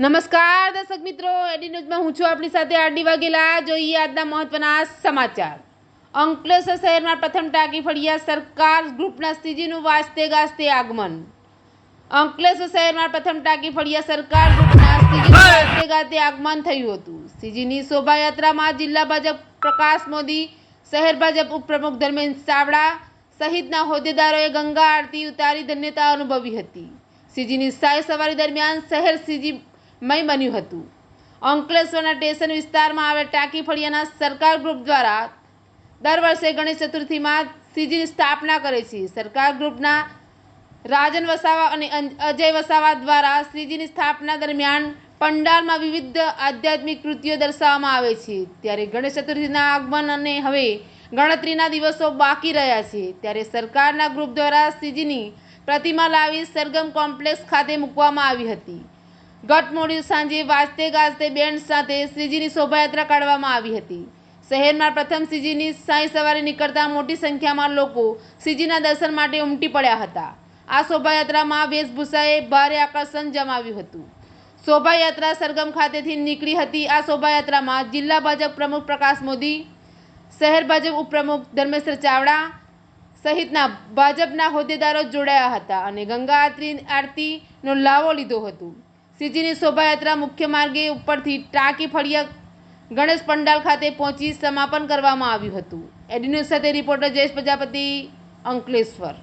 નમસ્કાર દર્શક મિત્રો. એડી ન્યૂઝમાં હું છું આપણી સાથે આરડી વાઘેલા. જોઈએ આજના મહત્વના સમાચાર. અંકલેશ્વર શહેરમાં પ્રથમ ટાંકી ફળિયા સરકાર ગ્રુપના સ્થિતિનું વાજતે ગાજતે આગમન. અંકલેશ્વર શહેરમાં પ્રથમ ટાંકી ફળિયા સરકાર ગ્રુપના સ્થિતિનું વાજતે ગાજતે આગમન થયું હતું. સીજીની શોભાયાત્રામાં જિલ્લા ભાજપ પ્રકાશ મોદી શહેર ભાજપ ઉપપ્રમુખ ધર્મેન્દ્ર ચાવડા સહિતના હોદ્દેદારોએ ગંગા આરતી ઉતારી ધન્યતા અનુભવી હતી. સીજીની સાય સવારી દરમિયાન શહેર સીજી મય બન્યું હતું. અંકલેશ્વરના સ્ટેશન વિસ્તારમાં આવેલ ટાંકી ફળિયાના સરકાર ગ્રુપ દ્વારા દર વર્ષે ગણેશ ચતુર્થીમાં સીજીની સ્થાપના કરે છે. સરકાર ગ્રુપના રાજન વસાવા અને અજય વસાવા દ્વારા શ્રીજીની સ્થાપના દરમિયાન પંડાલમાં વિવિધ આધ્યાત્મિક કૃતિઓ દર્શાવવામાં આવે છે. ત્યારે ગણેશ ચતુર્થીના આગમન અને હવે ગણતરીના દિવસો બાકી રહ્યા છે. ત્યારે સરકારના ગ્રુપ દ્વારા શ્રીજીની પ્રતિમા લાવી સરગમ કોમ્પ્લેક્સ ખાતે મૂકવામાં આવી હતી. ગત મોડી સાંજે વાજતે ગાજતે બેન્ડ સાથે શ્રીજીની શોભાયાત્રા કાઢવામાં આવી હતી. શહેરમાં પ્રથમ શ્રીજીની સાંઈ સવારે નીકળતા મોટી સંખ્યામાં લોકો શ્રીજીના દર્શન માટે ઉમટી પડ્યા હતા. આ શોભાયાત્રામાં વેશભૂષાએ ભારે આકર્ષણ જમાવ્યું હતું. શોભાયાત્રા સરગમ ખાતેથી નીકળી હતી આ શોભાયાત્રામાં જિલ્લા ભાજપ પ્રમુખ પ્રકાશ મોદી, શહેર ભાજપ ઉપપ્રમુખ ધર્મેશ્વર ચાવડા સહિતના ભાજપના હોદ્દેદારો જોડાયા હતા અને ગંગા આરતી આરતીનો લાવો લીધો હતો. સીજીની શોભાયાત્રા મુખ્ય માર્ગે ઉપરથી ટાંકી ફળિયા ગણેશ પંડાલ ખાતે પહોંચી સમાપન કરવામાં આવ્યું હતું. એડિન્યૂઝ સાથે રિપોર્ટર જયેશ પ્રજાપતિ, અંકલેશ્વર.